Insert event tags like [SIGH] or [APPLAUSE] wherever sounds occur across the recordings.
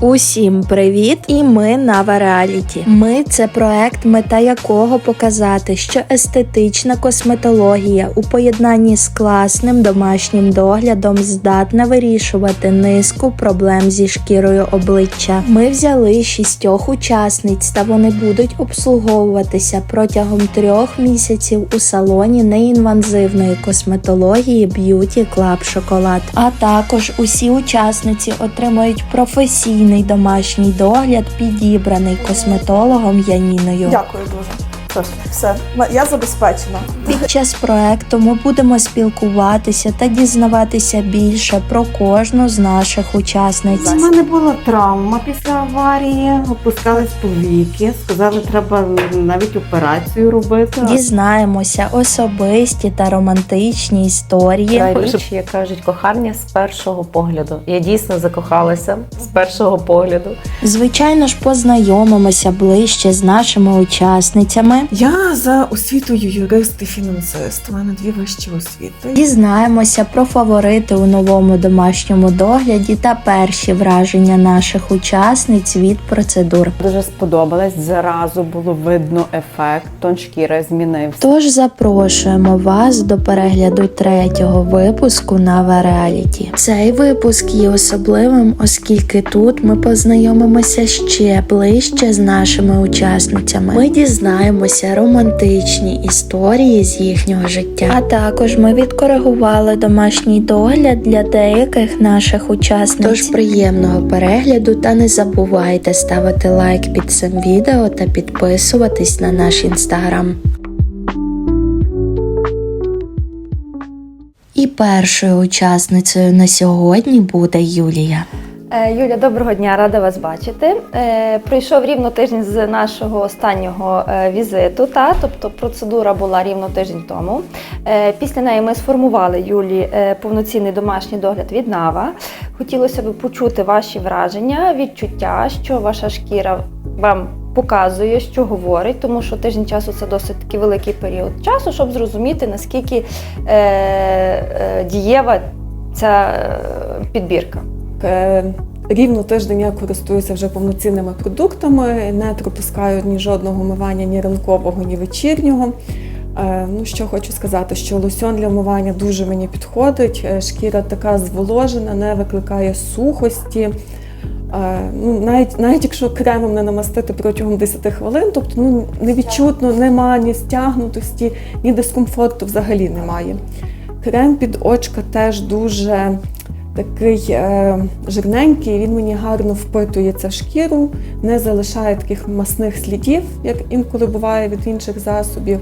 Усім привіт! І ми Нава Реаліті. Ми це проект, мета якого показати, що естетична косметологія у поєднанні з класним домашнім доглядом здатна вирішувати низку проблем зі шкірою обличчя. Ми взяли шістьох учасниць, та вони будуть обслуговуватися протягом трьох місяців у салоні неінвазивної косметології Beauty Club Шоколад. А також усі учасниці отримають професійний домашній догляд, підібраний косметологом Яніною. Дякую дуже. Тож, все, я забезпечена. Під час проекту ми будемо спілкуватися та дізнаватися більше про кожну з наших учасниць. У мене була травма після аварії, опускались повіки, сказали, треба навіть операцію робити. Дізнаємося особисті та романтичні історії. Та річ, як кажуть, кохання з першого погляду. Я дійсно закохалася з першого погляду. Звичайно ж, познайомимося ближче з нашими учасницями. Я за освітою юрист і фінансист. У мене дві вищі освіти. Дізнаємося про фаворити у новому домашньому догляді та перші враження наших учасниць від процедур. Дуже сподобалось. Зразу було видно ефект. Тон шкіри змінився. Тож запрошуємо вас до перегляду третього випуску на Реаліті. Цей випуск є особливим, оскільки тут ми познайомимося ще ближче з нашими учасницями. Ми дізнаємося романтичні історії з їхнього життя. А також ми відкоригували домашній догляд для деяких наших учасниць. Тож приємного перегляду та не забувайте ставити лайк під цим відео та підписуватись на наш інстаграм. І першою учасницею на сьогодні буде Юлія. Е, Юля, доброго дня, рада вас бачити. Е, Пройшов рівно тиждень з нашого останнього е, візиту, та тобто процедура була рівно тиждень тому. Після неї ми сформували Юлі повноцінний домашній догляд від Нава. Хотілося б почути ваші враження, відчуття, що ваша шкіра вам показує, що говорить, тому що тиждень часу це досить таки великий період часу, щоб зрозуміти наскільки е, е, дієва ця підбірка. Е, Рівно тиждень я користуюся вже повноцінними продуктами, не пропускаю ні жодного вмивання, ні ранкового, ні вечірнього. Е, Ну, що хочу сказати, що лосьон для вмивання дуже мені підходить. Е, Шкіра така зволожена, не викликає сухості. Ну, навіть, навіть якщо кремом не намастити протягом 10 хвилин, тобто ну, невідчутно немає ні стягнутості, ні дискомфорту взагалі немає. Крем під очка теж дуже такий е, жирненький, він мені гарно впитується в шкіру, не залишає таких масних слідів, як інколи буває від інших засобів.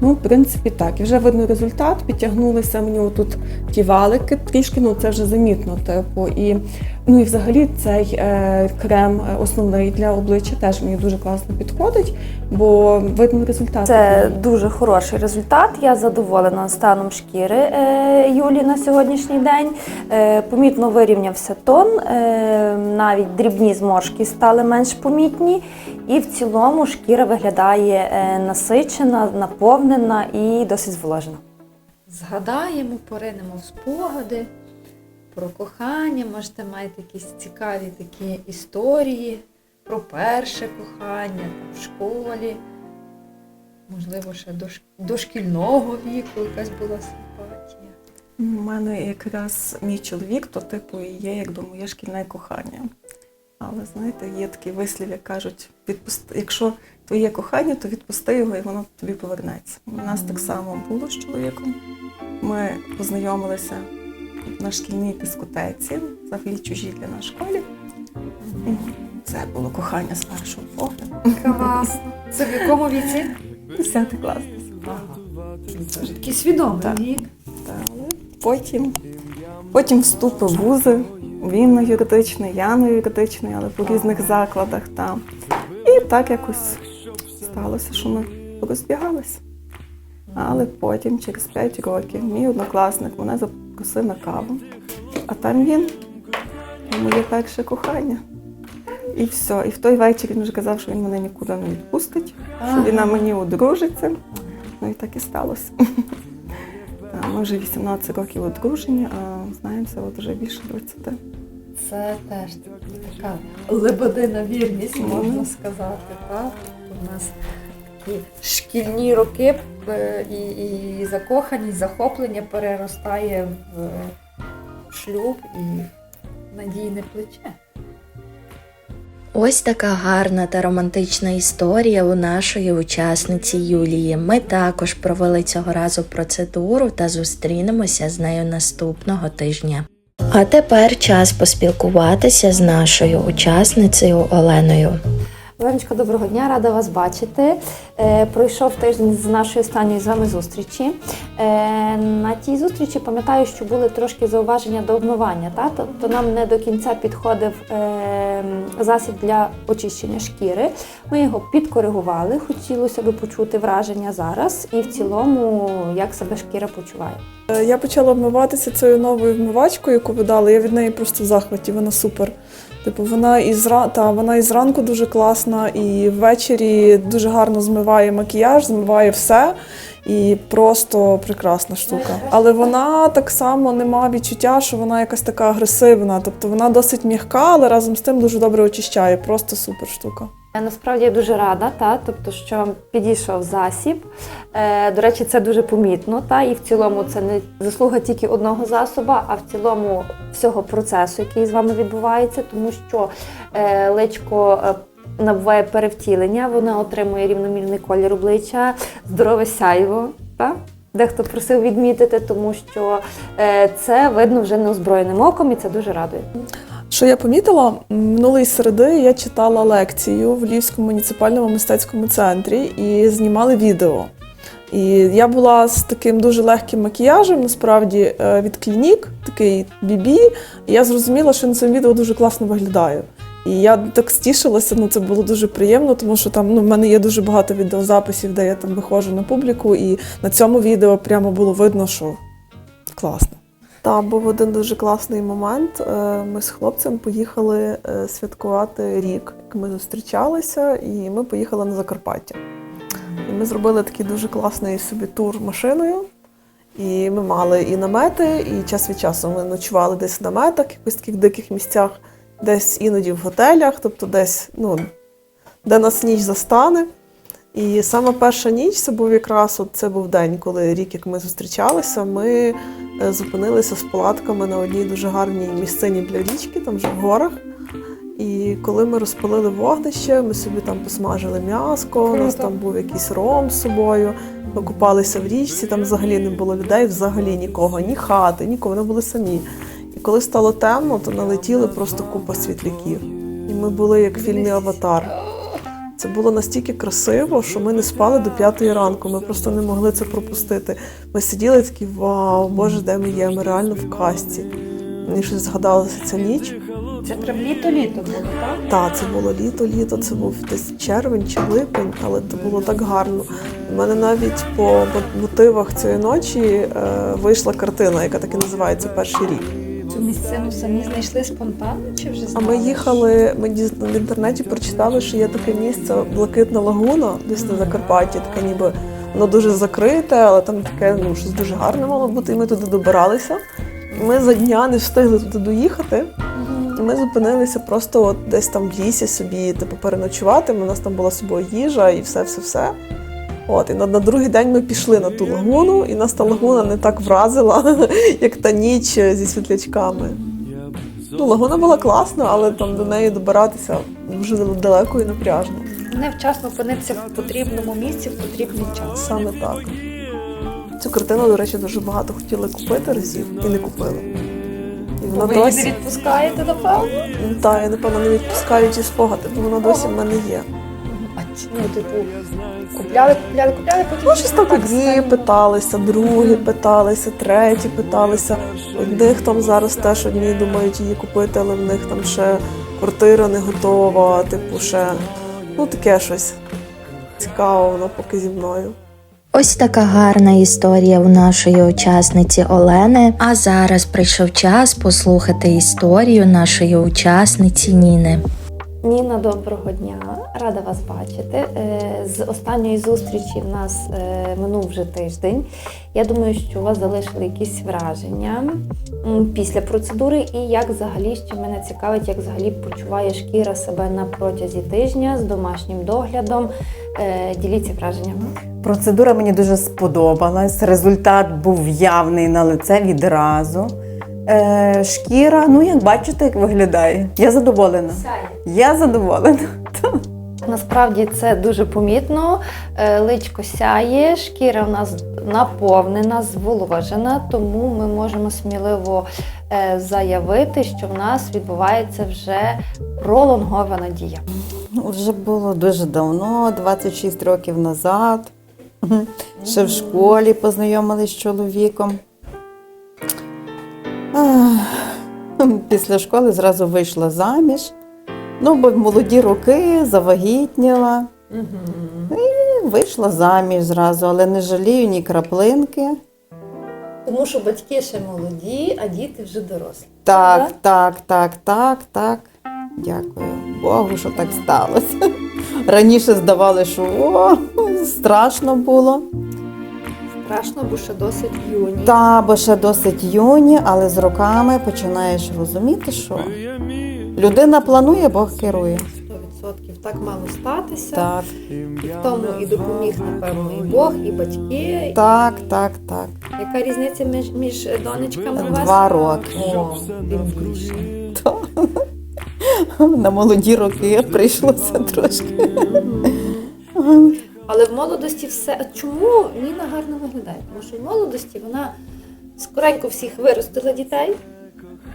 Ну, в принципі, так. І вже видно результат. Підтягнулися мені отут ті валики трішки, ну це вже замітно, типу. І, ну і взагалі цей е, крем е, основний для обличчя теж мені дуже класно підходить, бо видно результат. Це дуже хороший результат. Я задоволена станом шкіри е, Юлі на сьогоднішній день. Е, Помітно вирівнявся тон, е, навіть дрібні зморшки стали менш помітні, і в цілому шкіра виглядає е, насичена, наповнена і досить зволожена. згадаємо, поринемо в спогади про кохання, можете маєте якісь цікаві такі історії про перше кохання в школі, можливо, ще до, дошкільного віку якась була симпатія. У мене якраз мій чоловік, то типу і є якби моє шкільне кохання. Але знаєте, є такий вислів, як кажуть, відпусти, якщо твоє кохання, то відпусти його і воно тобі повернеться. У нас так само було з чоловіком. Ми познайомилися на шкільній дискотеці, взагалі чужі для нас школі. Це було кохання з першого погляду. Класно. Це в якому віці? Десятий клас. Це такий свідомий Так. вік. Та, але потім, потім вступи в вузи. Він на юридичний, я на юридичний, але по різних закладах там. І так якось сталося, що ми розбігалися. Але потім, через 5 років, мій однокласник мене запросив на каву. А там він, моє перше кохання. І все. І в той вечір він вже казав, що він мене нікуди не відпустить, що він на мені одружиться. Ну і так і сталося. Ми вже 18 років одружені, а знаємося от вже більше 20. Це це теж така лебедина вірність, можна сказати. Так? У нас такі шкільні роки е, і, і закоханість, захоплення переростає в шлюб і надійне плече. Ось така гарна та романтична історія у нашої учасниці Юлії. Ми також провели цього разу процедуру та зустрінемося з нею наступного тижня. А тепер час поспілкуватися з нашою учасницею Оленою. Оленочка, доброго дня, рада вас бачити. Е, пройшов тиждень з нашої останньої з вами зустрічі. Е, на тій зустрічі пам'ятаю, що були трошки зауваження до обмивання. Та? Тобто нам не до кінця підходив е, засіб для очищення шкіри. Ми його підкоригували. Хотілося би почути враження зараз і в цілому, як себе шкіра почуває. Я почала вмиватися цією новою вмивачкою, яку ви дали. Я від неї просто в захваті, вона супер. Типу, вона і зра... та, вона і зранку дуже класна, і ввечері дуже гарно змиває макіяж, змиває все. І просто прекрасна штука. Але вона так само не має відчуття, що вона якась така агресивна. Тобто вона досить м'яка, але разом з тим дуже добре очищає. Просто супер штука. Насправді я дуже рада, та, тобто, що підійшов засіб. Е, до речі, це дуже помітно. Та, і в цілому це не заслуга тільки одного засоба, а в цілому всього процесу, який з вами відбувається, тому що е, личко. Набуває перевтілення, вона отримує рівномірний колір обличчя, здорове сяйво. Та? Дехто просив відмітити, тому що е, це видно вже неозброєним оком, і це дуже радує. Що я помітила, минулої середи я читала лекцію в Львівському муніципальному мистецькому центрі і знімали відео. І я була з таким дуже легким макіяжем, насправді е, від клінік, такий бібі. І я зрозуміла, що на цьому відео дуже класно виглядаю. І я так стішилася, ну це було дуже приємно, тому що там ну, в мене є дуже багато відеозаписів, де я там виходжу на публіку, і на цьому відео прямо було видно, що класно. Так, був один дуже класний момент. Е, Ми з хлопцем поїхали е, святкувати рік, ми зустрічалися, і ми поїхали на Закарпаття. І ми зробили такий дуже класний собі тур машиною. І ми мали і намети, і час від часу ми ночували десь в наметах, якихось таких диких місцях, десь іноді в готелях, тобто десь, ну, де нас ніч застане. І саме перша ніч це був якраз от це був день, коли рік, як ми зустрічалися, ми е, зупинилися з палатками на одній дуже гарній місцині для річки, там вже в горах. І коли ми розпалили вогнище, ми собі там посмажили м'яско, у нас там був якийсь ром з собою. Ми купалися в річці, там взагалі не було людей, взагалі нікого, ні хати, нікого, вони були самі. Коли стало темно, то налетіли просто купа світляків. І ми були як в фільмі Аватар. Це було настільки красиво, що ми не спали до п'ятої ранку. Ми просто не могли це пропустити. Ми сиділи такі, вау, Боже, де ми є? Ми реально в казці. Мені щось згадалася ця ніч. Це прям літо-літо було, так? Так, це було літо, літо, це був десь червень чи липень, але це було так гарно. У мене навіть по мотивах цієї ночі е, вийшла картина, яка так і називається Перший рік. Цю місцину самі знайшли спонтанно чи вже А ми їхали, ми в інтернеті прочитали, що є таке місце Блакитна лагуна, десь на Закарпатті, таке ніби воно дуже закрите, але там таке ну, щось дуже гарне мало бути, і ми туди добиралися. Ми за дня не встигли туди доїхати. Ми зупинилися просто от десь там в лісі собі, типу, переночувати. У нас там була з собою їжа і все-все-все. От, і на, на другий день ми пішли на ту лагуну, і нас та лагуна не так вразила, [LAUGHS] як та ніч зі світлячками. Ну, лагуна була класна, але там до неї добиратися дуже далеко і напряжно. Невчасно опинитися в потрібному місці в потрібний час. Саме так. Цю картину, до речі, дуже багато хотіли купити разів і не купили. І вона Ви її не досі. відпускаєте, напевно? Так, я напевно не відпускаю ті спогади, бо вона досі в мене є. Ну, типу, купляли, купляли, купляли, потім Ну, щось там так одні питалися, другі питалися, треті питалися. Одних там зараз теж одні думають її купити, але в них там ще квартира не готова, типу, ще ну таке щось цікаво, воно поки зі мною. Ось така гарна історія у нашої учасниці Олени. А зараз прийшов час послухати історію нашої учасниці Ніни. Ніна, доброго дня, рада вас бачити. Е, З останньої зустрічі в нас е, минув вже тиждень. Я думаю, що у вас залишили якісь враження після процедури, і як взагалі ще мене цікавить, як взагалі почуває шкіра себе на протязі тижня з домашнім доглядом. Е, Діліться враженнями. Процедура мені дуже сподобалась. Результат був явний на лице відразу. Е, шкіра, ну як бачите, як виглядає. Я задоволена. Я задоволена. Насправді це дуже помітно. Е, Личко сяє, шкіра в нас наповнена, зволожена, тому ми можемо сміливо е, заявити, що в нас відбувається вже пролонгована дія. Ну, Вже було дуже давно, 26 років назад. Ще в школі познайомились з чоловіком. Після школи зразу вийшла заміж. Ну, бо в молоді роки завагітніла. І вийшла заміж зразу, але не жалію ні краплинки. Тому що батьки ще молоді, а діти вже дорослі. Так, так, так, так, так. Дякую Богу, що так сталося. Раніше здавалося, що о, страшно було. Страшно, бо ще досить юні. Та, бо ще досить юні, але з роками починаєш розуміти, що людина планує, Бог керує. 100% так мало статися. Так, І в тому і допоміг, напевно, і Бог, і батьки. так, так, так. Яка різниця між, між донечками у вас? Два роки. О. На молоді роки прийшлося трошки. Але в молодості все. А Чому Ніна гарно виглядає? Тому що в молодості вона скоренько всіх виростила дітей,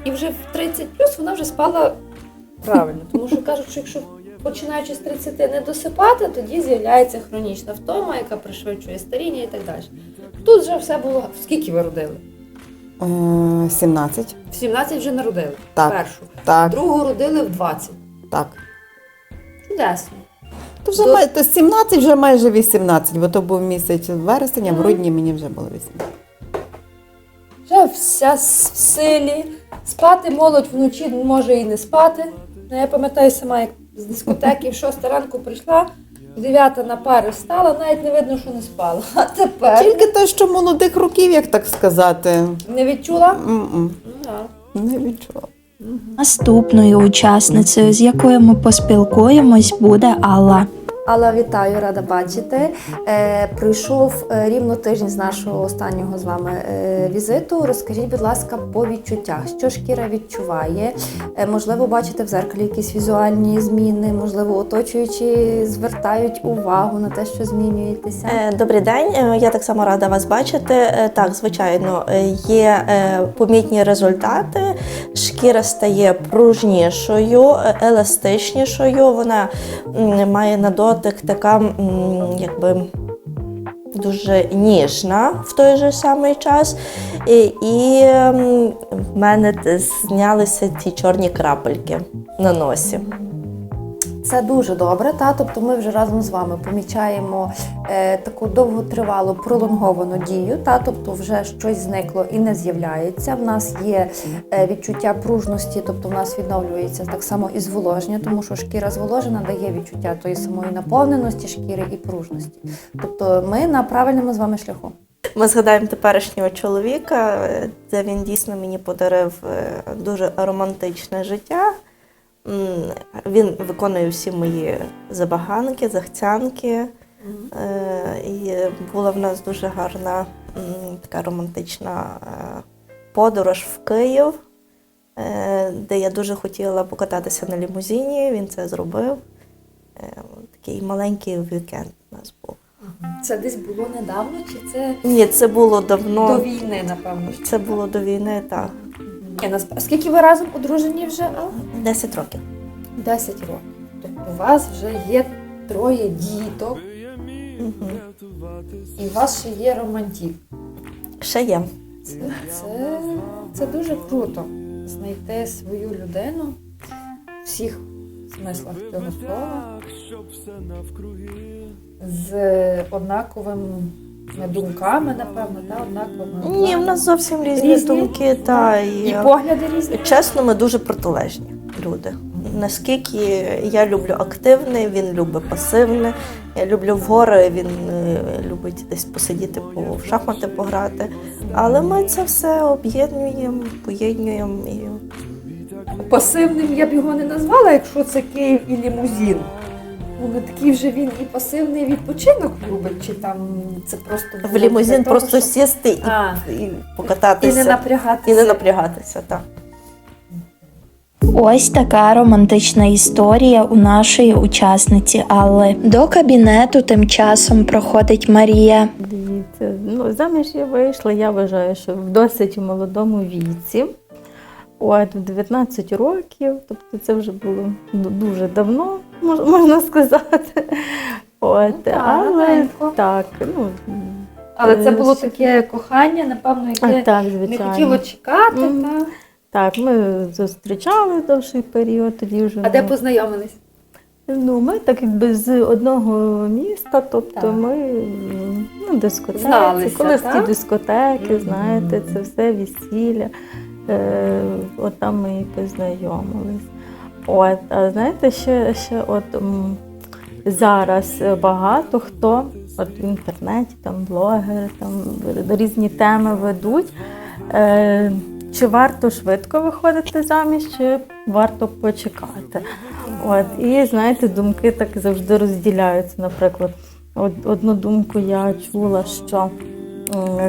і вже в 30 плюс вона вже спала правильно. Тому що кажуть, що якщо починаючи з 30 не досипати, тоді з'являється хронічна втома, яка пришвидшує старіння і так далі. Тут вже все було. Скільки ви родили? Е, 17. В 17 вже народили. Так. Першу. Так, Другу родили в 20. так. Чудесно. То вже До- май- то 17, вже майже 18, бо то був місяць вересень, а в грудні мені вже було 18. Вже вся с- в силі. Спати молодь вночі може і не спати. Ну, я пам'ятаю сама, як з дискотеки в 6 ранку прийшла, в 9 на пари встала, навіть не видно, що не спала. [LAUGHS] А тепер Тільки те, що молодих років, як так сказати, не відчула? м-м, Ну, да. не відчула. Наступною учасницею, з якою ми поспілкуємось, буде Алла. Алла, вітаю, рада бачити. Е, пройшов е, рівно тиждень з нашого останнього з вами е, візиту. Розкажіть, будь ласка, по відчуттях, що шкіра відчуває? Можливо, бачите в зеркалі якісь візуальні зміни, можливо, оточуючі звертають увагу на те, що змінюєтеся. Добрий день, я так само рада вас бачити. Так, звичайно, є помітні результати. Шкіра стає пружнішою, еластичнішою. Вона має на дотик така, якби. Дуже ніжна в той же самий час, і, і в мене знялися ті чорні крапельки на носі. Це дуже добре, та тобто ми вже разом з вами помічаємо е, таку довготривалу пролонговану дію, та тобто вже щось зникло і не з'являється. В нас є е, відчуття пружності, тобто в нас відновлюється так само і зволоження, тому що шкіра зволожена дає відчуття тої самої наповненості шкіри і пружності. Тобто ми на правильному з вами шляху. Ми згадаємо теперішнього чоловіка, де він дійсно мені подарив е, дуже романтичне життя. Він виконує всі мої забаганки, захцянки. Е, І була в нас дуже гарна така романтична е, подорож в Київ, е, де я дуже хотіла покататися на лімузині. Він це зробив. Такий маленький вікенд у нас був. Це десь було недавно, чи це Ні, це було давно. до війни, напевно? Це було до війни, так. Ні, скільки ви разом одружені вже? 10 років. 10 років. Тобто у вас вже є троє діток, Угу. і у вас ще є романтик. Ще є. Це, це, це дуже круто знайти свою людину в всіх смислах цього слова з однаковими думками, напевно, та, однаковими. Ні, в нас зовсім різні, Різні? думки. Та, і, І погляди різні. чесно, ми дуже протилежні люди. наскільки я люблю активне, він любить пасивне. Я люблю в гори, він е, любить десь посидіти по в шахмати пограти. Але ми це все об'єднуємо, поєднуємо і Пасивним я б його не назвала, якщо це Київ і лімузин. Ну, такий вже він і пасивний відпочинок любить, чи там це просто в лімузин того, просто щоб- сісти і, А, і і не напрягатися. і не напрягатися. Так. Ось така романтична історія у нашої учасниці Алли. До кабінету тим часом проходить Марія. Дивіться, ну заміж я вийшла, я вважаю, що в досить молодому віці. От, в 19 років, тобто це вже було дуже давно, можна сказати. От, Ну, так, але так, ну, Але це було Е, таке кохання, напевно, а, яке так, не хотіло чекати. Мгм. Та? Так, ми зустрічали довший період, тоді вже. А де ну, познайомились? Ну, ми так якби з одного міста, тобто Так. ми ну, дискотеки, колись ті дискотеки, знаєте, це все весілля. Е, от ми і познайомились. От, а знаєте, ще, ще от зараз багато хто от в інтернеті, там блогери, там різні теми ведуть. Е, чи варто швидко виходити заміж, чи варто почекати? От, і знаєте, думки так завжди розділяються. Наприклад, одну думку я чула, що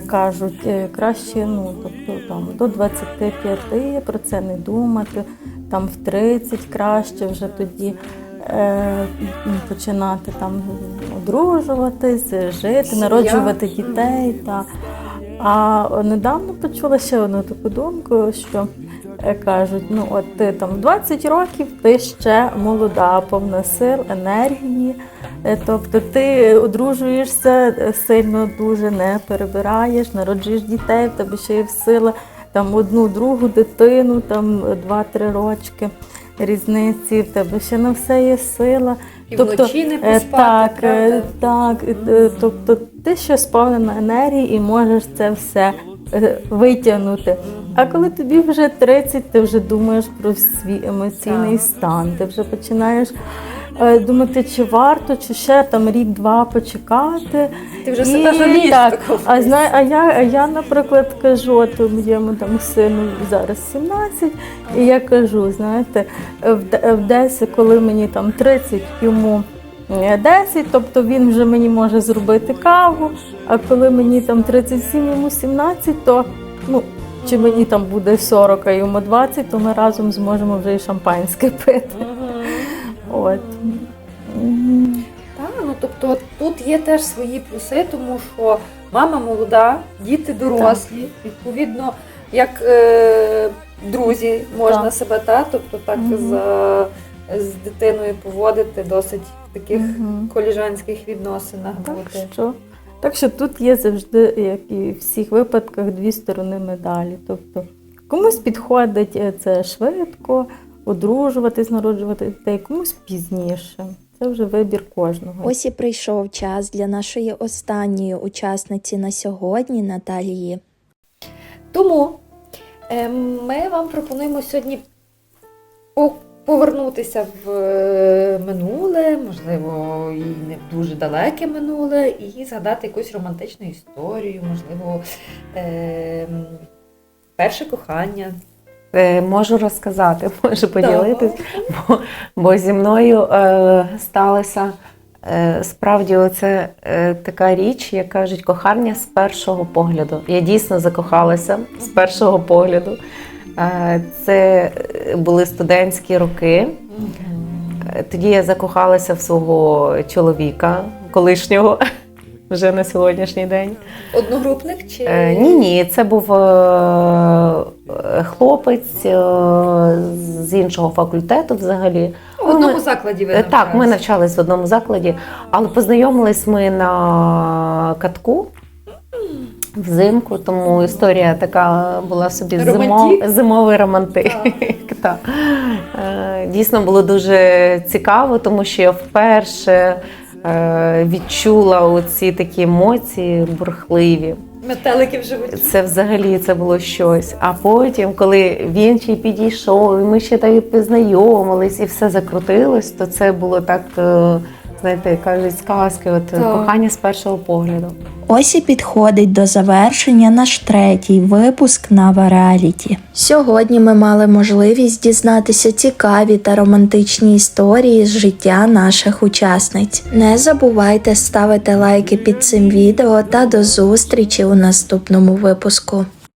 кажуть, е, краще ну, тобто, там, до 25 про це не думати, там в 30 краще вже тоді. е, Починати там одружуватись, жити, народжувати дітей. Та. А недавно почула ще одну таку думку, що е, кажуть: ну от ти там 20 років, ти ще молода, повна сил, енергії. Е, Тобто ти одружуєшся е, сильно дуже не перебираєш, народжуєш дітей, в тебе ще є сила там одну другу дитину, там 2-3 рочки різниці, в тебе ще на все є сила. І Тобто, вночі не Е, поспати, Так, е, правда? так. е, Тобто ти ще сповнена енергії і можеш це все е, витягнути. А коли тобі вже 30, ти вже думаєш про свій емоційний Так. стан. Ти вже починаєш е, думати, чи варто, чи ще там рік-два почекати. Ти вже себе жалієш так. А знає, а я, а я, наприклад, кажу, от моєму там сину зараз 17, і я кажу, знаєте, в, де- в 10, коли мені там 30, йому е, 10, тобто він вже мені може зробити каву, а коли мені там 37, йому 17, то ну, чи мені там буде 40, а йому 20, то ми разом зможемо вже і шампанське пити. От. Так, ну тобто тут є теж свої плюси, тому що мама молода, діти дорослі, відповідно, як е, друзі можна Так. себе та, тобто так Мгм. з, з дитиною поводити досить в таких Мгм. коліжанських відносинах Так бути. що, так що тут є завжди, як і в всіх випадках, дві сторони медалі. Тобто комусь підходить е, це швидко, одружуватись, народжувати дітей, комусь пізніше. Це вже вибір кожного. Ось і прийшов час для нашої останньої учасниці на сьогодні Наталії. Тому е, ми вам пропонуємо сьогодні повернутися в е, минуле, можливо, і не в дуже далеке минуле, і згадати якусь романтичну історію, можливо, е, перше кохання. Е, Можу розказати, [LAUGHS] можу поділитись, бо, бо зі мною е, сталося е, справді оце е, така річ, як кажуть, кохання з першого погляду. Я дійсно закохалася з першого погляду. Це е, були студентські роки. Тоді я закохалася в свого чоловіка, колишнього, [LAUGHS] вже на сьогоднішній день. Одногрупник чи Е, ні, ні, це був е, хлопець з іншого факультету взагалі. в одному закладі ви Е, Так, ми навчалися? навчались в одному закладі, але познайомились ми на катку взимку, тому історія така була собі зимов, зимовий романтик. [LAUGHS] Так. Е, Дійсно було дуже цікаво, тому що я вперше е, відчула оці такі емоції бурхливі. Метелики в животі. Це взагалі це було щось. А потім, коли він ще й підійшов, і ми ще так і познайомились, і все закрутилось, то це було так, е, знаєте, кажуть, сказки, от Так. кохання з першого погляду. Ось і підходить до завершення наш третій випуск Нава Реаліті. Сьогодні ми мали можливість дізнатися цікаві та романтичні історії з життя наших учасниць. Не забувайте ставити лайки під цим відео та до зустрічі у наступному випуску.